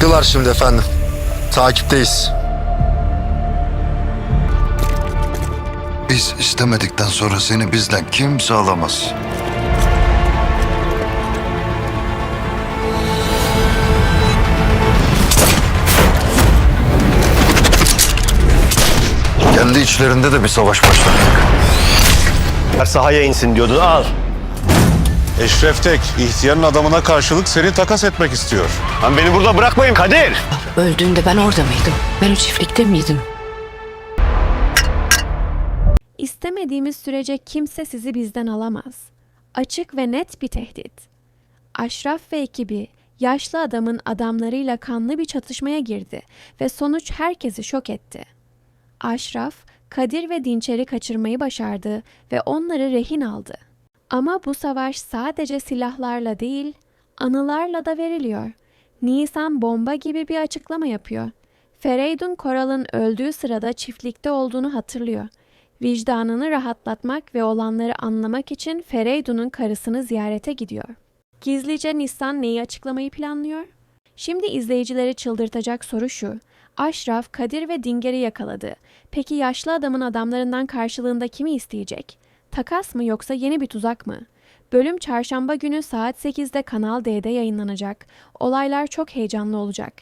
Çıktılar şimdi efendim. Takipteyiz. Biz istemedikten sonra seni bizden kimse alamaz. Kendi içlerinde de bir savaş başlattık. Sahaya insin diyordun al. Eşref Tek, ihtiyarın adamına karşılık seni takas etmek istiyor. Lan beni burada bırakmayın Kadir. Öldüğünde ben orada mıydım? Ben o çiftlikte miydim? İstemediğimiz sürece kimse sizi bizden alamaz. Açık ve net bir tehdit. Aşraf ve ekibi yaşlı adamın adamlarıyla kanlı bir çatışmaya girdi ve sonuç herkesi şok etti. Aşraf, Kadir ve Dinçer'i kaçırmayı başardı ve onları rehin aldı. Ama bu savaş sadece silahlarla değil, anılarla da veriliyor. Nisan bomba gibi bir açıklama yapıyor. Fereydun Koral'ın öldüğü sırada çiftlikte olduğunu hatırlıyor. Vicdanını rahatlatmak ve olanları anlamak için Fereydun'un karısını ziyarete gidiyor. Gizlice Nisan neyi açıklamayı planlıyor? Şimdi izleyicileri çıldırtacak soru şu. Aşraf, Kadir ve Dinger'i yakaladı. Peki yaşlı adamın adamlarından karşılığında kimi isteyecek? Takas mı yoksa yeni bir tuzak mı? Bölüm çarşamba günü saat 8'de Kanal D'de yayınlanacak. Olaylar çok heyecanlı olacak.